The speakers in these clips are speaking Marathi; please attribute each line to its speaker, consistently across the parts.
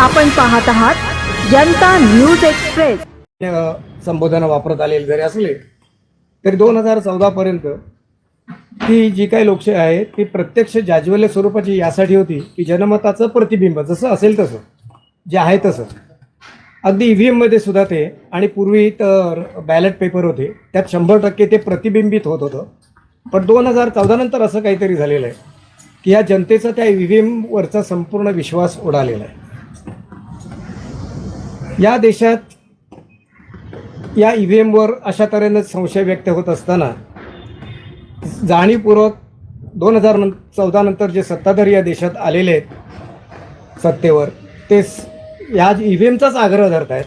Speaker 1: आपण पाहत आहात जनता न्यूज एक्सप्रेस.
Speaker 2: संबोधन संबोधनं वापरत आलेले जरी असले तरी दोन हजार चौदापर्यंत ती जी काही लोकशाही आहे ती प्रत्यक्ष जाज्वल्य स्वरूपाची यासाठी होती की जनमताचं प्रतिबिंब जसं असेल तसं जे आहे तसं. अगदी ई व्ही एममध्ये सुद्धा ते आणि पूर्वी तर बॅलेट पेपर होते त्यात शंभर टक्के ते प्रतिबिंबित होत होतं. पण दोन हजार चौदानंतर असं काहीतरी झालेलं आहे की या जनतेचा त्या ई व्ही एमवरचा संपूर्ण विश्वास उडालेला आहे. या देशात या ई व्ही एमवर अशा तऱ्हेनं संशय व्यक्त होत असताना जाणीवपूर्वक दोन हजार नं चौदा नंतर जे सत्ताधारी या देशात आलेले आहेत सत्तेवर ते स- या ई व्ही एमचाच आग्रह धरत आहेत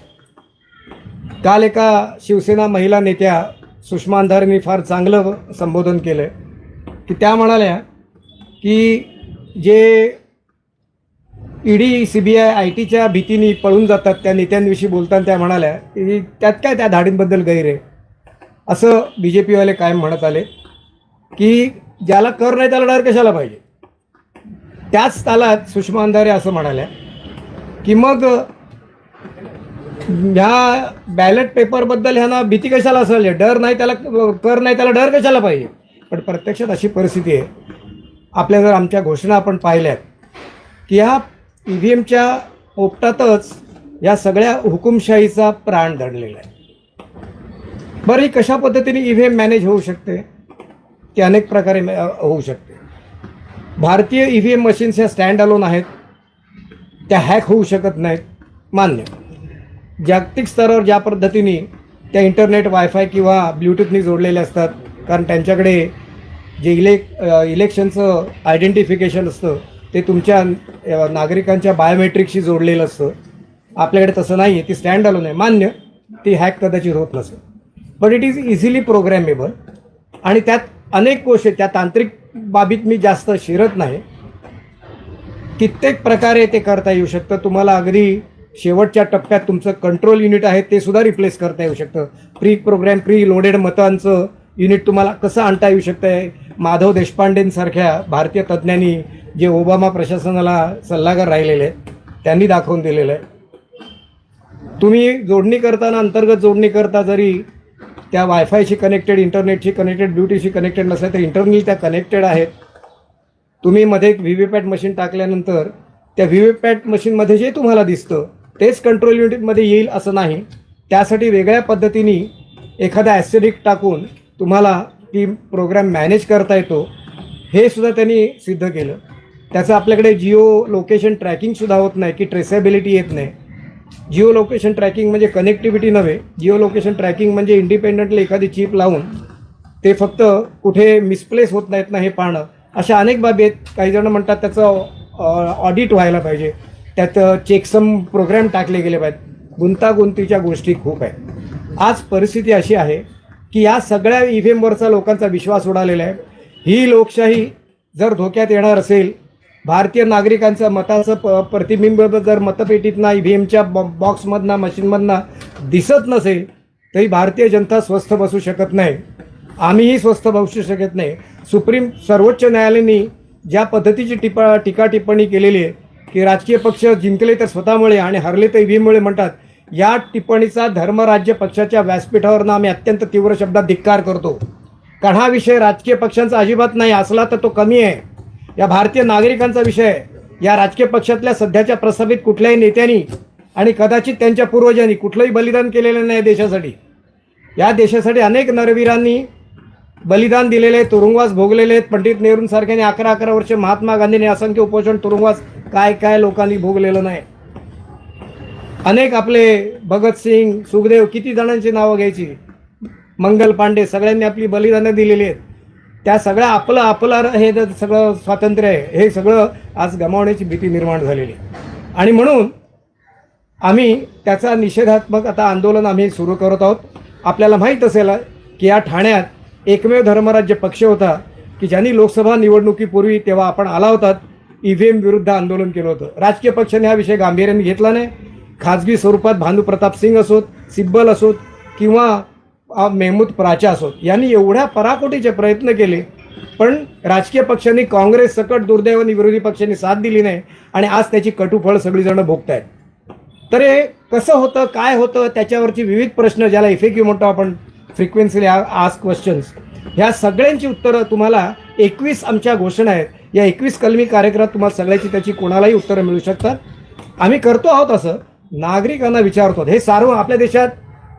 Speaker 2: काल एका शिवसेना महिला नेत्या सुषमा अंधारेंनी फार चांगलं संबोधन केलं की त्या म्हणाल्या की जे ईडी सी बी आय आय टीच्या भीतीने पळून जातात त्या नेत्यांविषयी बोलताना त्या म्हणाल्या की त्यात काय त्या धाडींबद्दल गैर आहे? असं बी जे पीवाले कायम म्हणत आले की ज्याला कर नाही त्याला डर कशाला पाहिजे? त्याच तालात सुषमा अंधारे असं म्हणाल्या की मग ह्या बॅलेट पेपरबद्दल ह्यांना भीती कशाला असेल? डर नाही त्याला कर नाही त्याला डर कशाला पाहिजे? पण प्रत्यक्षात अशी परिस्थिती आहे. आपल्या जर आमच्या घोषणा आपण पाहिल्यात की ह्या ई व्ही एमच्या पोपटातच या सगळ्या हुकुमशाहीचा प्राण दडलेला आहे. बरं ही कशा पद्धतीने ई व्ही एम मॅनेज होऊ शकते? ती अनेक प्रकारे होऊ शकते. भारतीय ई व्ही एम मशीन्स ह्या स्टँड अलोन आहेत. त्या हॅक होऊ शकत नाहीत. मान्य. जागतिक स्तरावर ज्या पद्धतीने त्या इंटरनेट वायफाय किंवा ब्लूटूथनी जोडलेल्या असतात कारण त्यांच्याकडे जे इलेक इलेक्शनचं आयडेंटिफिकेशन असतं ते तुमच्या नागरिकांच्या बायोमेट्रिकशी जोडलेलं असतं. आपल्याकडे तसं नाही आहे ती स्टँड आलो नाही मान्य ती हॅक कदाचित होत नसेल. But it is easily programmable आणि त्यात अनेक गोष्टी त्या तांत्रिक बाबीत मी जास्त शिरत नाही. कित्येक प्रकारे ते करता येऊ शकतं. तुम्हाला अगदी शेवटच्या टप्प्यात तुमचं कंट्रोल युनिट आहे ते सुद्धा रिप्लेस करता येऊ शकतं. प्री प्रोग्रॅम प्री लोडेड मतांचं युनिट तुम्हाला कसं आणता येऊ शकतं आहे माधव देशपांडेंसारख्या भारतीय तज्ज्ञांनी जे ओबामा प्रशासनाला सल्लागार राहिलेले आहेत त्यांनी दाखवून दिलेलं आहे. तुम्ही जोडणी करताना अंतर्गत जोडणी करता जरी त्या वायफायशी कनेक्टेड इंटरनेटशी कनेक्टेड ब्युटीशी कनेक्टेड नसल्या तर इंटरनली त्या कनेक्टेड आहेत. तुम्ही मध्ये एक व्ही व्ही पॅट मशीन टाकल्यानंतर त्या व्ही व्ही पॅट मशीनमध्ये जे तुम्हाला दिसतं तेच कंट्रोल युनिटमध्ये येईल असं नाही. त्यासाठी वेगळ्या पद्धतीने एखादा ॲसिडिक टाकून तुम्हाला ती प्रोग्राम मॅनेज करता येतो हे सुद्धा त्यांनी सिद्ध केलं. त्याचं आपल्याकडे जिओ लोकेशन ट्रॅकिंगसुद्धा होत नाही की ट्रेसेबिलिटी येत नाही. जिओ लोकेशन ट्रॅकिंग म्हणजे कनेक्टिव्हिटी नव्हे. जिओ लोकेशन ट्रॅकिंग म्हणजे इंडिपेंडंटली एखादी चिप लावून ते फक्त कुठे मिसप्लेस होत नाहीत ना हे पाहणं. अशा अनेक बाबी आहेत. काही जण म्हणतात त्याचं ऑडिट व्हायला पाहिजे. त्यात चेकसम प्रोग्रॅम टाकले गेले पाहिजेत. गुंतागुंतीच्या गोष्टी खूप आहेत. आज परिस्थिती अशी आहे की या सगळ्या ईव्हीएमवरचा लोकांचा विश्वास उडालेला आहे. ही लोकशाही जर धोक्यात येणार असेल भारतीय नागरिकांचं मताचं प प्रतिबिंब जर मतपेटीतना ई व्ही एमच्या बॉ बॉक्समधनं मशीनमधनं दिसत नसेल तरी भारतीय जनता स्वस्थ बसू शकत नाही. आम्हीही स्वस्थ बसू शकत नाही. सुप्रीम सर्वोच्च न्यायालयाने ज्या पद्धतीची टिपा टीका टिप्पणी केलेली आहे की राजकीय पक्ष जिंकले तर स्वतःमुळे आणि हरले तर ईव्हीएममुळे म्हणतात या टिप्पणीचा धर्मराज्य पक्षाच्या व्यासपीठावरनं आम्ही अत्यंत तीव्र शब्दात धिक्कार करतो. कारण हा विषय राजकीय पक्षांचा अजिबात नाही असला तर तो कमी आहे. या भारतीय नागरिकांचा विषय आहे. या राजकीय पक्षातल्या सध्याच्या प्रस्थापित कुठल्याही नेत्यांनी आणि कदाचित त्यांच्या पूर्वजांनी कुठलंही बलिदान केलेलं नाही देशासाठी. या देशासाठी अनेक नरवीरांनी बलिदान दिलेले आहेत तुरुंगवास भोगलेले आहेत. पंडित नेहरूंसारख्याने अकरा अकरा वर्ष महात्मा गांधींनी असंख्य उपोषण तुरुंगवास काय काय लोकांनी भोगलेलं नाही. अनेक आपले भगतसिंग सुखदेव किती जणांची नावं घ्यायची? मंगल पांडे सगळ्यांनी आपली बलिदानं दिलेली आहेत. त्या सगळ्या आपलं आपलं हे सगळं स्वातंत्र्य आहे हे सगळं आज गमावण्याची भीती निर्माण झालेली आहे. आणि म्हणून आम्ही त्याचा निषेधात्मक आता आंदोलन आम्ही सुरू करत आहोत. आपल्याला माहीत असेल की या ठाण्यात एकमेव धर्मराज्य पक्ष होता की ज्यांनी लोकसभा निवडणुकीपूर्वी तेव्हा आपण आला होतात ई व्ही एम विरुद्ध आंदोलन केलं होतं. राजकीय पक्षाने हा विषय गांभीर्याने घेतला नाही. खाजगी स्वरूपात भानू प्रताप सिंग असोत सिब्बल असोत किंवा मेहमूद प्राचा असोत. यांनी एवढ्या पराकोटीचे प्रयत्न केले पण राजकीय पक्षांनी काँग्रेस सकट दुर्दैवाने विरोधी पक्षांनी साथ दिली नाही आणि आज त्याची कटुफळ सगळीजणं भोगतायत. तर हे कसं होतं काय होतं त्याच्यावरची विविध प्रश्न ज्याला इफेक्यू म्हणतो आपण फ्रिक्वेन्सी आस्क क्वेश्चन्स ह्या सगळ्यांची उत्तरं तुम्हाला एकवीस आमच्या घोषणा आहेत. या एकवीस कलमी कार्यक्रमात तुम्हाला सगळ्याची त्याची कोणालाही उत्तरं मिळू शकतात. आम्ही करतो आहोत असं नागरिकांना विचारतो. हे सार्व आपल्या देशात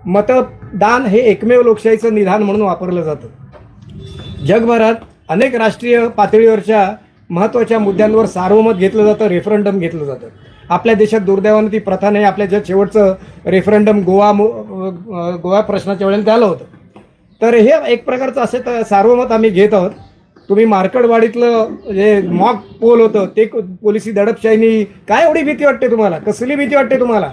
Speaker 2: मतदान हे एकमेव लोकशाहीचं निधान म्हणून वापरलं जातं. जगभरात अनेक राष्ट्रीय पातळीवरच्या महत्त्वाच्या मुद्द्यांवर सार्वमत घेतलं जातं रेफरंडम घेतलं जातं. आपल्या देशात दुर्दैवानं ती प्रथा नाही आपल्या ज्या शेवटचं रेफरंडम गोवा मु- गोवा प्रश्नाच्या वेळेला झालं होतं. तर हे एक प्रकारचं असे तर सार्वमत आम्ही घेत आहोत. तुम्ही मार्कडवाडीतलं जे म्हणजे मॉक पोल होतं ते क- पोलिसी दडपशाहीनी काय एवढी भीती वाटते तुम्हाला? कसली भीती वाटते तुम्हाला?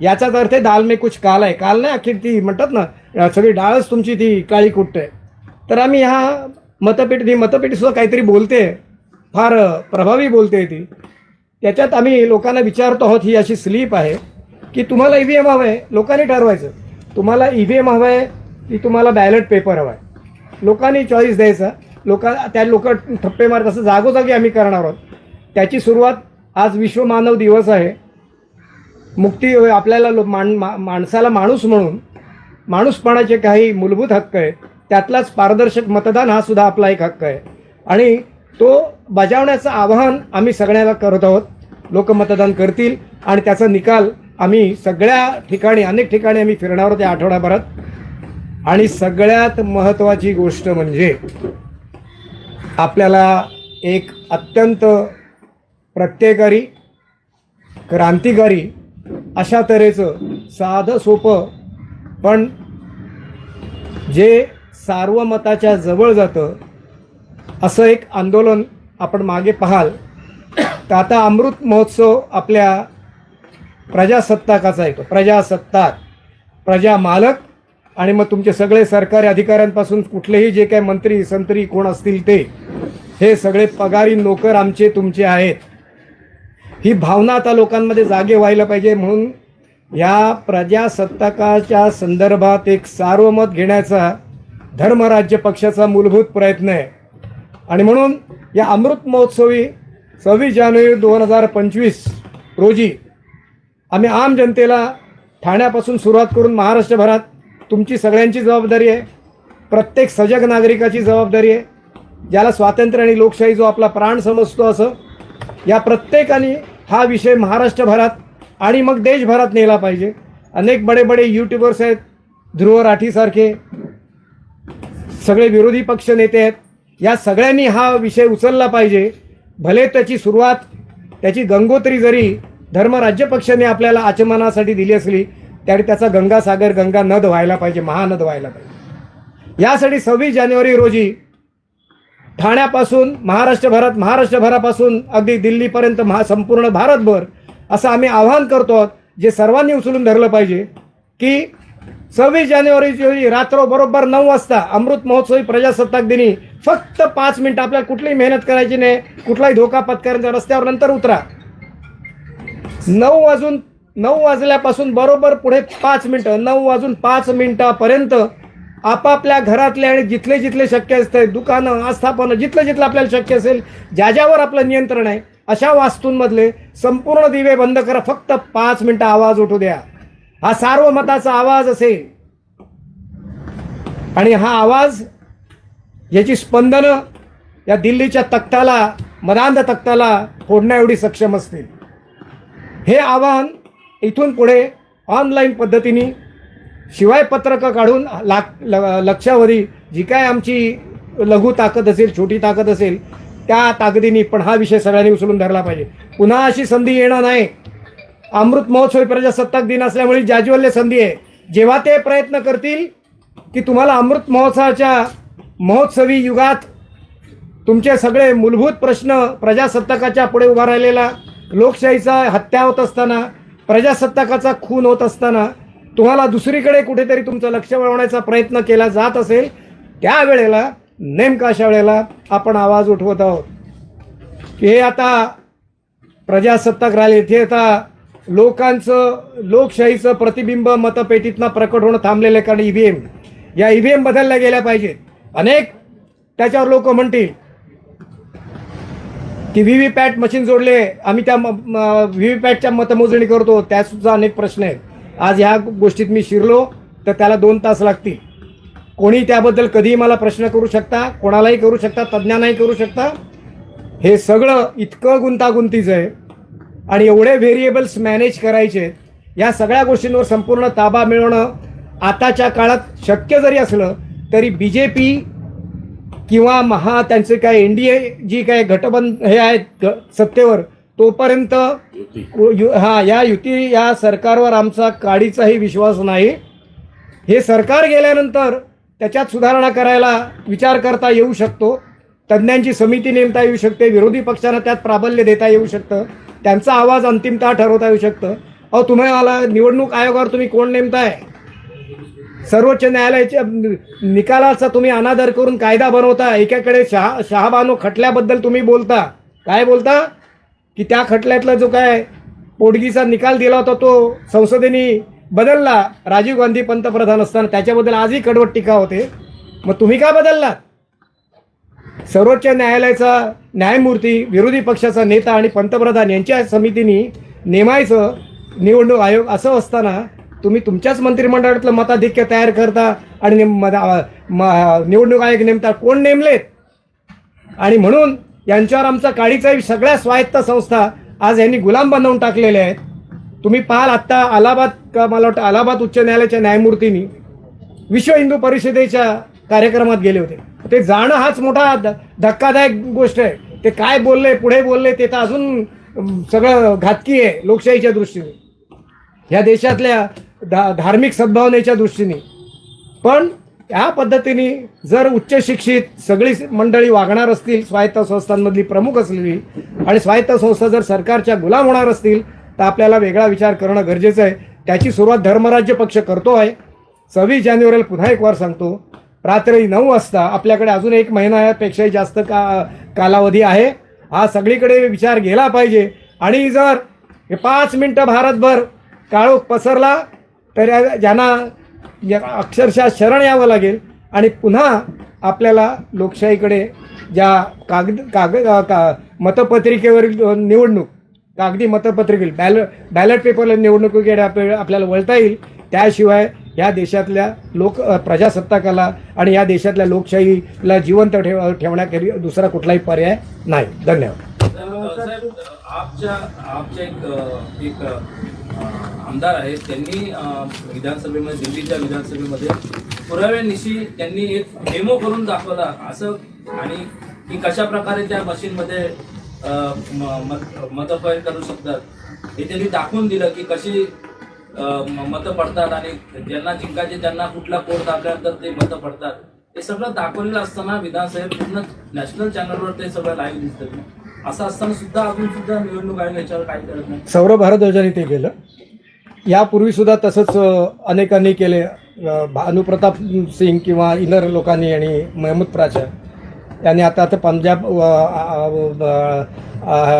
Speaker 2: याचाच अर्थ दाल मे कुछ काल आहे. काल नाही अखेर ती म्हणतात ना सगळी डाळच तुमची ती काळी कुठते. तर आम्ही ह्या मतपेटी ती मतपेटीसुद्धा काहीतरी बोलते. फार प्रभावी बोलते ती. त्याच्यात आम्ही लोकांना विचारतो आहोत ही अशी स्लीप आहे की तुम्हाला ई व्ही एम हवं आहे लोकांनी ठरवायचं. तुम्हाला ई व्ही एम हवं आहे की तुम्हाला बॅलेट पेपर हवा आहे लोकांनी चॉईस द्यायचा. लोक त्या लोक ठप्पे मारत असं जागोजागी आम्ही करणार आहोत. त्याची सुरुवात आज विश्व मानव दिवस आहे. मुक्ती आपल्याला लो- मान मा- माणसाला माणूस म्हणून माणूसपणाचे काही मूलभूत हक्क आहे त्यातलाच पारदर्शक मतदान हा सुद्धा आपला एक हक्क आहे. आणि तो बजावण्याचं आवाहन आम्ही सगळ्याला करत आहोत. लोक मतदान करतील आणि त्याचा निकाल आम्ही सगळ्या ठिकाणी अनेक ठिकाणी आम्ही फिरणार आहोत या आठवड्याभरात आणि सगळ्यात महत्त्वाची गोष्ट म्हणजे आपल्याला एक अत्यंत प्रत्येकारी क्रांतिकारी अशा तऱ्हेचं साधं सोपं पण जे सार्वमताच्या जवळ जातं असं एक आंदोलन आपण मागे पाहाल तर आता अमृत महोत्सव आपल्या प्रजासत्ताकाचा येतो प्रजासत्ताक प्रजा मालक आणि मग तुमचे सगळे सरकारी अधिकाऱ्यांपासून कुठलेही जे काही मंत्री संत्री कोण असतील ते हे सगळे पगारी नोकर आमचे तुमचे आहेत. ही भावना आता लोकांमध्ये जागे व्हायला पाहिजे म्हणून या प्रजासत्ताकाच्या संदर्भात एक सार्वमत घेण्याचा धर्मराज्य पक्षाचा मूलभूत प्रयत्न आहे. आणि म्हणून या अमृत महोत्सवी सव्वीस जानेवारी दोन हजार पंचवीस रोजी आम्ही आम जनतेला ठाण्यापासून सुरुवात करून महाराष्ट्रभरात तुमची सगळ्यांची जबाबदारी आहे. प्रत्येक सजग नागरिकाची जबाबदारी आहे. ज्याला स्वातंत्र्य आणि लोकशाही जो आपला प्राण समजतो असं या प्रत्येकाने हा विषय महाराष्ट्रभरात आणि मग देशभरात नेला पाहिजे. अनेक बडे बडे यूट्यूबर्स आहेत ध्रुव राठीसारखे सगळे विरोधी पक्ष नेते आहेत. या सगळ्यांनी हा विषय उचलला पाहिजे. भले त्याची सुरुवात त्याची गंगोत्री जरी धर्मराज्य पक्षाने आपल्याला आचमनासाठी दिली असली त्याने त्याचा गंगासागर गंगा नद व्हायला पाहिजे महानद व्हायला पाहिजे. यासाठी सव्वीस जानेवारी रोजी ठाण्यापासून महाराष्ट्रभरात महाराष्ट्रभरापासून अगदी दिल्लीपर्यंत महा संपूर्ण भारतभर असं आम्ही आवाहन करतो आहोत जे सर्वांनी उचलून धरलं पाहिजे की सव्वीस जानेवारी रोजी रात्र बरोबर नऊ वाजता अमृत महोत्सवी प्रजासत्ताक दिनी फक्त पाच मिनिटं आपल्याला कुठलीही मेहनत करायची नाही कुठलाही धोका पत्करायचा रस्त्यावर नंतर उतरा. नऊ वाजून नऊ वाजल्यापासून बरोबर पुढे पाच मिनटं नऊ वाजून पाच मिनटापर्यंत आपापल्या घरातले आणि जिथले जिथले शक्य असते दुकानं आस्थापनं जिथलं जिथलं आपल्याला शक्य असेल ज्या ज्यावर आपलं नियंत्रण आहे अशा वास्तूंमधले संपूर्ण दिवे बंद करा. फक्त पाच मिनटं आवाज उठू द्या. हा सार्वमताचा आवाज असेल. आणि हा आवाज याची स्पंदनं या दिल्लीच्या तख्ताला मदांध तख्ताला फोडण्या एवढी सक्षम असतील. हे आवाहन इथून पुढे ऑनलाईन पद्धतीने शिवाय पत्रकं काढून लाख ल- लक्षावधी जी काय आमची लघु ताकद असेल छोटी ताकद असेल त्या ताकदीने पण हा विषय सगळ्यांनी उचलून धरला पाहिजे. पुन्हा अशी संधी येणार नाही. अमृत महोत्सवी प्रजासत्ताक दिन असल्यामुळे जाज्वल्य संधी आहे. जेव्हा ते प्रयत्न करतील की तुम्हाला अमृत महोत्सवाच्या महोत्सवी युगात तुमचे सगळे मूलभूत प्रश्न प्रजासत्ताकाच्या पुढे उभा राहिलेला लोकशाहीचा हत्या होत असताना प्रजासत्ताकाचा खून होत असताना तुम्हाला दुसरीकडे कुठेतरी तुमचं लक्ष वळवण्याचा प्रयत्न केला जात असेल त्यावेळेला नेमका अशा वेळेला आपण आवाज उठवत आहोत. की हे आता प्रजासत्ताक राहिले इथे आता लोकांचं लोकशाहीचं प्रतिबिंब मतपेटीतनं प्रकट होणं थांबलेलं आहे कारण ई व्ही एम या ई व्ही एम बदलल्या गेल्या पाहिजेत. अनेक त्याच्यावर लोक म्हणतील की व्ही व्ही पॅट मशीन जोडले आम्ही त्या व्ही व्ही पॅटच्या मतमोजणी करतो त्यासुद्धा अनेक प्रश्न आहेत. आज ह्या गोष्टीत मी शिरलो तर त्याला दोन तास लागतील. कोणी त्याबद्दल कधीही मला प्रश्न करू शकता कोणालाही करू शकता तज्ज्ञांनाही करू शकता. हे सगळं इतकं गुंतागुंतीचं आहे आणि एवढे व्हेरिएबल्स मॅनेज करायचे या सगळ्या गोष्टींवर संपूर्ण ताबा मिळवणं आताच्या काळात शक्य जरी असलं तरी बी जे पी किंवा महा त्यांचे काय एन डी ए जी काय घटबंध हे आहेत सत्तेवर तोपर्यंत हा या युती या सरकारवर आमचा काडीचाही विश्वास नाही. हे सरकार गेल्यानंतर त्याच्यात सुधारणा करायला विचार करता येऊ शकतो. तज्ज्ञांची समिती नेमता येऊ शकते विरोधी पक्षांना त्यात प्राबल्य देता येऊ शकतं. त्यांचा आवाज अंतिमतः ठरवता येऊ शकतं. अहो तुम्ही मला निवडणूक आयोगावर तुम्ही कोण नेमताय? सर्वोच्च न्यायालयाच्या निकालाचा तुम्ही अनादर करून कायदा बनवता एकाकडे शहा शहाबानो खटल्याबद्दल तुम्ही बोलता. काय बोलता? की त्या खटल्यातला जो काय पोटगीचा निकाल दिला होता तो संसदेने बदलला. राजीव गांधी पंतप्रधान असताना त्याच्याबद्दल आजही कडवट टीका होते. मग तुम्ही का बदललात? सर्वोच्च न्यायालयाचा न्यायमूर्ती विरोधी पक्षाचा नेता आणि पंतप्रधान यांच्या समितीने नेमायचं निवडणूक आयोग असं असताना तुम्ही तुमच्याच मंत्रिमंडळातलं मताधिक्य तयार करता आणि म- निवडणूक आयोग नेमता कोण नेमलेत? आणि म्हणून यांच्यावर आमचा काळीचा सगळ्या स्वायत्त संस्था आज यांनी गुलाम बनवून टाकलेले आहेत. तुम्ही पाहाल आत्ता अलाहाबाद का मला वाटतं अलाहाबाद उच्च न्यायालयाच्या न्यायमूर्तींनी विश्व हिंदू परिषदेच्या कार्यक्रमात गेले होते. ते जाणं हाच मोठा धक्कादायक गोष्ट आहे. ते काय बोलले पुढे बोलले ते तर अजून सगळं घातकी आहे लोकशाहीच्या दृष्टीने. ह्या देशातल्या धा धार्मिक सद्भावनेच्या दृष्टीने. पण या पद्धतीने जर उच्च शिक्षित सगळी मंडळी वागणार असतील स्वायत्त संस्थांमधली प्रमुख असलेली आणि स्वायत्त संस्था जर सरकारच्या गुलाम होणार असतील तर आपल्याला वेगळा विचार करणं गरजेचं आहे. त्याची सुरुवात धर्मराज्य पक्ष करतो आहे. सव्वीस जानेवारीला पुन्हा एक वार सांगतो. रात्री नऊ वाजता आपल्याकडे अजून एक महिन्यापेक्षाही जास्त का कालावधी आहे. हा सगळीकडे विचार गेला पाहिजे. आणि जर हे पाच मिनटं भारतभर काळोख पसरला तर ज्यांना या अक्षरशः शरण यावं लागेल आणि पुन्हा आपल्याला लोकशाहीकडे ज्या कागद कागद का मतपत्रिकेवरील निवडणूक कागदी मतपत्रिकेल बॅल बॅलेट पेपरला निवडणुकीकडे आपल्या- आपल्याला वळता येईल. त्याशिवाय या देशातल्या लोक प्रजासत्ताकाला आणि या देशातल्या लोकशाहीला जिवंत ठेव ठेवण्याकरी दुसरा कुठलाही पर्याय नाही. धन्यवाद.
Speaker 3: आपच्या आपच्या एक आमदार आहेत. त्यांनी विधानसभेमध्ये दिल्लीच्या विधानसभेमध्ये पुराव्यानिशी त्यांनी एक डेमो करून दाखवला. असं आणि की कशा प्रकारे त्या मशीनमध्ये अ, करू शकतात हे त्यांनी दाखवून दिलं की कशी मतं पडतात आणि ज्यांना जिंकायचे त्यांना कुठला कोड दाखल्यानंतर ते मतं पडतात. हे सगळं दाखवलेलं असताना विधानसभेत पूर्ण नॅशनल चॅनलवर ते सगळं लाईव्ह दिसतं. असं असताना सुद्धा अजून सुद्धा निवडणूक आयोग याच्यावर काही करत नाही.
Speaker 2: सौरभ भारद्वाजांनी ते केलं. यापूर्वी सुद्धा तसंच अनेकांनी केले. भानुप्रताप सिंग किंवा इतर लोकांनी आणि महमूद प्राचा यांनी आता आता पंजाब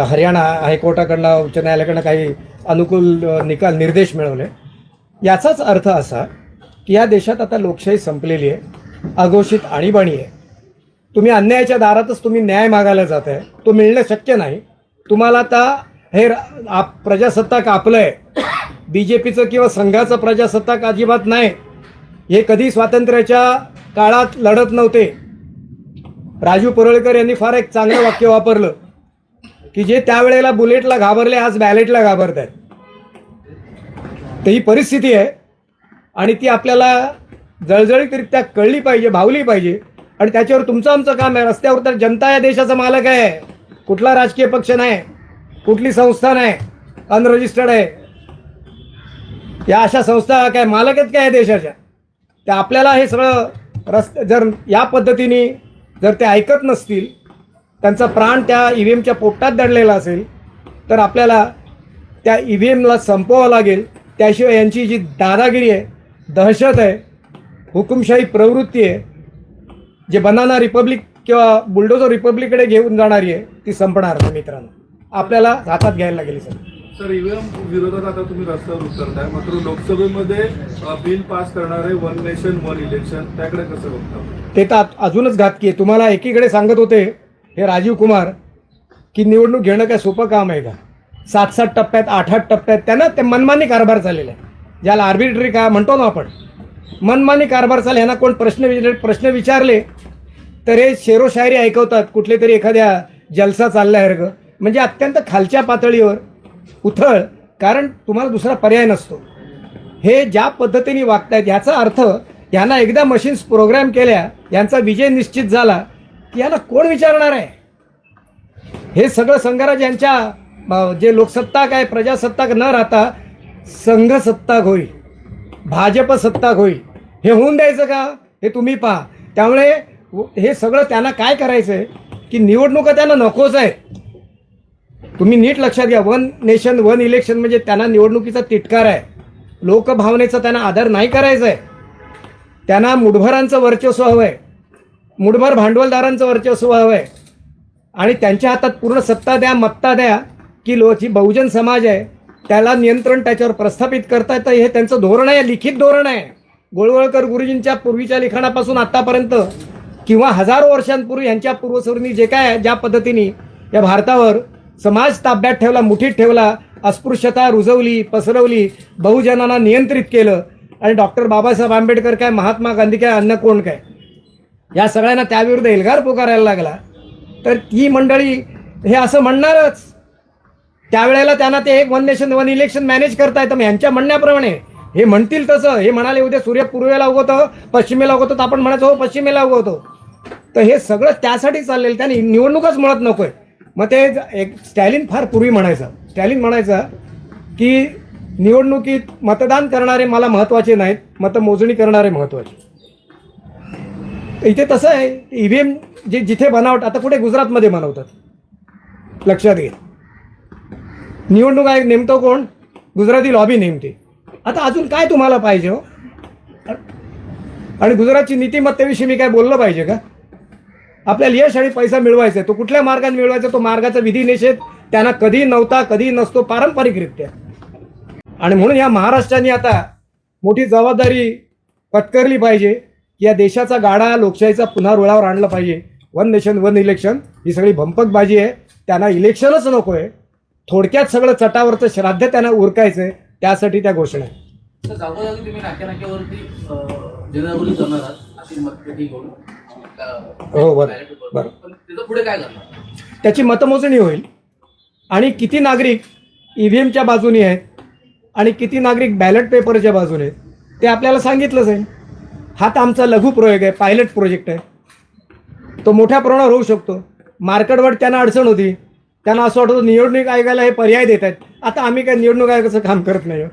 Speaker 2: हरियाणा हायकोर्टाकडनं उच्च न्यायालयाकडनं काही अनुकूल निकाल निर्देश मिळवले. याचाच अर्थ असा की या देशात आता लोकशाही संपलेली आहे. अघोषित आणीबाणी आहे. तुम्ही अन्यायाच्या दारातच तुम्ही न्याय मागायला जात आहे. तो मिळणं शक्य नाही. तुम्हाला आता हे रा- आप प्रजासत्ताक आपलं आहे बी जे पीचं किंवा संघाचं प्रजासत्ताक अजिबात नाही. हे कधी स्वातंत्र्याच्या काळात लढत नव्हते. राजू परळकर यांनी फार एक चांगलं वाक्य वापरलं की जे त्यावेळेला बुलेटला घाबरले आज बॅलेटला घाबरत आहेत तर ही परिस्थिती आहे आणि ती आपल्याला जळजळीतरित्या कळली पाहिजे भावली पाहिजे. आणि त्याच्यावर तुमचं आमचं काम आहे. रस्त्यावर तर जनता या देशाचा मालक आहे. कुठला राजकीय पक्ष नाही. कुठली संस्था नाही. अनरजिस्टर्ड आहे. या अशा संस्था काय मालक आहेत काय देशाच्या? त्या आपल्याला हे सगळं रस्त जर या पद्धतीने जर ते ऐकत नसतील त्यांचा प्राण त्या ई व्ही एमच्या पोटात दडलेला असेल तर आपल्याला त्या ई व्ही एमला संपवावं लागेल. त्याशिवाय यांची जी दादागिरी आहे दहशत आहे हुकुमशाही प्रवृत्ती आहे जे बनाना रिपब्लिक किंवा बुलडोजर रिपब्लिककडे घेऊन जाणारी आहे ती संपणार मित्रांनो. आपल्याला हातात घ्यायला लागेल सर
Speaker 4: सर ईव्हीएम विरोधात आता तुम्ही रस्त्यावर उतरताय. मात्र लोकसभेमध्ये बिल पास करणारे वन नेशन वन इलेक्शन त्याकडे कसं बघता?
Speaker 2: ते तर अजूनच घातकी आहे तुम्हाला एकीकडे सांगत होते हे राजीव कुमार की निवडणूक घेणं काय सोपं काम आहे का? सात सात टप्प्यात आठ आठ टप्प्यात त्यांना ते मनमानी कारभार चाललेला आहे. ज्याला आर्बिट्री का म्हणतो ना आपण मनमानी कारभार चालले ह्यांना कोण प्रश्न विचारले प्रश्न विचारले तर हे शेरोशायरी ऐकवतात कुठले तरी एखाद्या जलसा चालल्यासारखं म्हणजे अत्यंत खालच्या पातळीवर उथळ कारण तुम्हाला दुसरा पर्याय नसतो. हे ज्या पद्धतीने वागतायत याचा अर्थ यांना एकदा मशीन्स प्रोग्राम केल्या यांचा विजय निश्चित झाला की याला कोण विचारणार आहे? हे सगळं संघराज यांच्या जे लोकसत्ताक आहे प्रजासत्ताक न राहता संघसत्ताक होईल भाजप सत्ताक होईल. हे होऊन द्यायचं का? हे तुम्ही पहा. त्यामुळे हे सगळं त्यांना काय करायचं आहे की निवडणुका त्यांना नकोच आहे तुम्ही नीट लक्षात घ्या. वन नेशन वन इलेक्शन म्हणजे त्यांना निवडणुकीचा तिटकार आहे. लोकभावनेचा त्यांना आदर नाही करायचा आहे. त्यांना मुठभरांचं वर्चस्व हवं आहे. मुठभर भांडवलदारांचं वर्चस्व हवं आहे. आणि त्यांच्या हातात पूर्ण सत्ता द्या मत्ता द्या की लो जी बहुजन समाज आहे त्याला नियंत्रण त्याच्यावर प्रस्थापित करता येतं. हे त्यांचं धोरण आहे लिखित धोरण आहे. गोळवळकर गुरुजींच्या पूर्वीच्या लिखाणापासून आत्तापर्यंत किंवा हजारो वर्षांपूर्वी यांच्या पूर्वसुरींनी जे काय ज्या पद्धतीने या भारतावर समाज ताब्यात ठेवला मुठीत ठेवला अस्पृश्यता रुजवली पसरवली बहुजनांना नियंत्रित केलं. आणि डॉक्टर बाबासाहेब आंबेडकर काय महात्मा गांधी काय अन्न कोण काय? या सगळ्यांना त्याविरुद्ध एल्गार पुकारायला लागला. तर ती मंडळी हे असं म्हणणारच. त्यावेळेला त्यांना ते एक one nation one election manage करता येतं. मग यांच्या म्हणण्याप्रमाणे हे म्हणतील तसं. हे म्हणाले उद्या सूर्य पूर्वेला उगवतं पश्चिमेला उगवतो. तर आपण म्हणायचं हो पश्चिमेला उगवतो. तर हे सगळं त्यासाठी चाललेलं त्याने निवडणूकच मुळात नकोय. मग ते एक स्टॅलिन फार पूर्वी म्हणायचा. स्टॅलिन म्हणायचा की निवडणुकीत मतदान करणारे मला महत्त्वाचे नाहीत मतमोजणी करणारे महत्त्वाचे इथे तसं आहे ईव्हीएम जे जिथे बनावट आता कुठे गुजरातमध्ये बनवतात? लक्षात घे. निवडणूक आयोग नेमतो कोण? गुजराती लॉबी नेमते. आता अजून काय तुम्हाला पाहिजे हो? आणि गुजरातची नीतिमत्तेविषयी मी काय बोललं पाहिजे का? आपल्याला यश आणि पैसा मिळवायचा आहे. तो कुठल्या मार्गाने मिळवायचा तो मार्गाचा विधी निषेध त्यांना कधी नव्हता कधी नसतो पारंपरिकरित्या. आणि म्हणून या महाराष्ट्राने आता मोठी जबाबदारी पत्करली पाहिजे. या देशाचा गाडा लोकशाहीचा पुन्हा रुळावर आणलं पाहिजे. वन नेशन वन इलेक्शन ही सगळी भंपकबाजी आहे. त्यांना इलेक्शनच नको आहे थोडक्यात सगळं चटावरचं श्राद्ध त्यांना उरकायचं आहे त्यासाठी त्या घोषणा
Speaker 3: तुम्ही नाक्यानाक्यावरती जनजागृती करणार आहात
Speaker 2: हो, बरं,
Speaker 3: ballot paper.
Speaker 2: बरं.
Speaker 3: पण त्याचं पुढे काय
Speaker 2: त्याची मतमोजणी होईल. आणि किती नागरिक ई व्ही एमच्या बाजूने आहेत आणि किती नागरिक बॅलेट पेपरच्या बाजूने आहेत ते आपल्याला सांगितलं जाईल. हा तर आमचा लघु प्रयोग आहे पायलट प्रोजेक्ट आहे. तो मोठ्या प्रमाणावर होऊ शकतो. मार्केटवर त्यांना अडचण होती. त्यांना असं वाटतं निवडणूक आयोगाला हे पर्याय देत आहेत. आता आम्ही काय निवडणूक आयोगाचं काम करत नाही.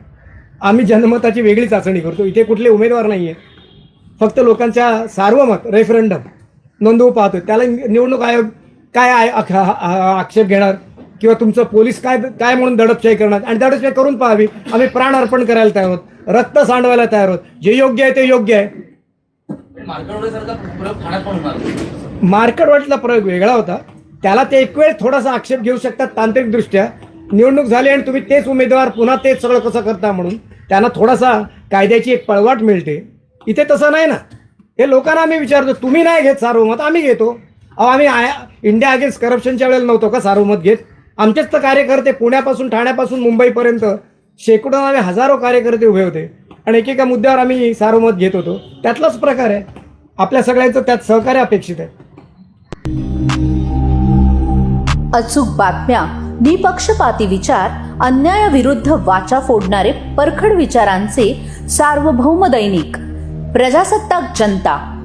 Speaker 2: आम्ही जनमताची वेगळी चाचणी करतो. इथे कुठले उमेदवार नाही आहेत फक्त लोकांच्या सार्वमत रेफरंडम नोंदवू पाहतो त्याला निवडणूक आयोग काय आक्षेप घेणार? किंवा तुमचं पोलीस काय काय म्हणून दडपशाही करणार? आणि दडपशाही करून पाहावी. आम्ही प्राण अर्पण करायला तयार आहोत. रक्त सांडवायला तयार आहोत. जे योग्य आहे ते योग्य आहे. मार्केटवाटला प्रयोग वेगळा होता. त्याला ते एक वेळ थोडासा आक्षेप घेऊ शकतात तांत्रिकदृष्ट्या. निवडणूक झाली आणि तुम्ही तेच उमेदवार पुन्हा तेच सगळं कसं करता म्हणून. त्यांना थोडासा कायद्याची एक पळवाट मिळते. इथे तसं नाही ना? हे लोकांना आम्ही विचारतो तुम्ही नाही घेत सार्वमत आम्ही घेतो. अहो आम्ही आय इंडिया अगेन्स्ट करप्शनच्या वेळेला नव्हतो का सार्वमत घेत? आमचेच तर कार्यकर्ते पुण्यापासून ठाण्यापासून मुंबईपर्यंत शेकडो आम्ही हजारो कार्यकर्ते उभे होते. आणि एकेका मुद्द्यावर आम्ही सार्वमत घेत होतो. त्यातलाच प्रकार आहे. आपल्या सगळ्यांचं त्यात सहकार्य अपेक्षित आहे.
Speaker 5: अचूक बातम्या निपक्षपाती विचार अन्यायाविरुद्ध वाचा फोडणारे परखड विचारांचे सार्वभौम दैनिक. प्रजासत्ताक जनता.